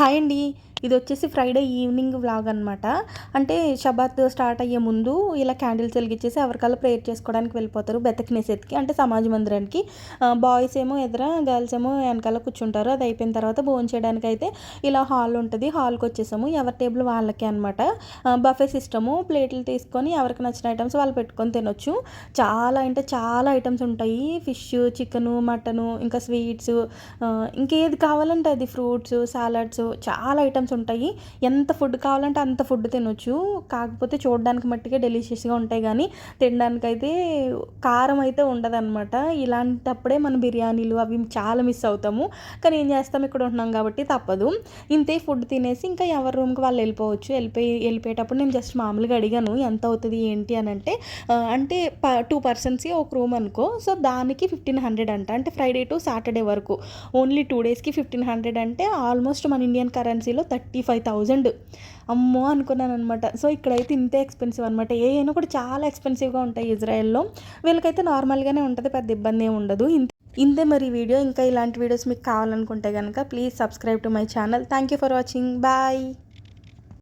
Hi అండి. ఇది వచ్చేసి ఫ్రైడే ఈవినింగ్ వ్లాగ్ అనమాట అంటే షబాత్ స్టార్ట్ అయ్యే ముందు ఇలా క్యాండిల్స్ వెలిగించేసి ఎవరికల్లా ప్రేయర్ చేసుకోవడానికి వెళ్ళిపోతారు బెతకనేసేతికి అంటే సమాజ మందిరానికి. బాయ్స్ ఏమో ఎదుర గర్ల్స్ ఏమో వెనకాల కూర్చుంటారు. అది అయిపోయిన తర్వాత భోజనం చేయడానికి అయితే ఇలా హాల్ ఉంటుంది. హాల్కి వచ్చేసాము. ఎవరి టేబుల్ వాళ్ళకే అనమాట బఫే సిస్టము ప్లేట్లు తీసుకొని ఎవరికి నచ్చిన ఐటమ్స్ వాళ్ళు పెట్టుకొని తినొచ్చు. చాలా అంటే చాలా ఐటమ్స్ ఉంటాయి. ఫిష్ చికెను మటను ఇంకా స్వీట్స్ ఇంకేది కావాలంటే అది ఫ్రూట్స్ సాలడ్స్ చాలా ఐటమ్స్ ఆప్షన్స్ ఉంటాయి. ఎంత ఫుడ్ కావాలంటే అంత ఫుడ్ తినొచ్చు. కాకపోతే చూడడానికి మట్టిగా డెలిషియస్గా ఉంటాయి కానీ తినడానికి అయితే కారం అయితే ఉండదన్నమాట. ఇలాంటప్పుడే మన బిర్యానీలు అవి చాలా మిస్ అవుతాము. కానీ ఏం చేస్తాం? ఇక్కడ ఉంటున్నాం కాబట్టి తప్పదు. ఇంతే ఫుడ్ తినేసి ఇంకా ఎవరి రూమ్కి వాళ్ళు వెళ్ళిపోవచ్చు. వెళ్ళిపోయి వెళ్ళిపోయేటప్పుడు నేను జస్ట్ మామూలుగా అడిగాను ఎంత అవుతుంది? ఏంటి? అని అంటే అంటే టూ పర్సన్స్ ఒక రూమ్ అనుకో. సో దానికి ఫిఫ్టీన్ హండ్రెడ్ అంట. అంటే ఫ్రైడే టు సాటర్డే వరకు. ఓన్లీ టూ డేస్కి ఫిఫ్టీన్ హండ్రెడ్ అంటే ఆల్మోస్ట్ మన ఇండియన్ కరెన్సీలో థర్టీ థర్టీ ఫైవ్ థౌజండ్. అమ్మో అనుకున్నాను అనమాట సో ఇక్కడైతే ఇంతే ఎక్స్పెన్సివ్ అనమాట ఏ అయినా కూడా చాలా ఎక్స్పెన్సివ్గా ఉంటాయి ఇజ్రాయెల్లో. వీళ్ళకైతే నార్మల్గానే ఉంటుంది పెద్ద ఇబ్బంది ఏమి ఉండదు. ఇంతే మరి వీడియో. ఇంకా ఇలాంటి వీడియోస్ మీకు కావాలనుకుంటే కనుక please subscribe to my channel. Thank you for watching bye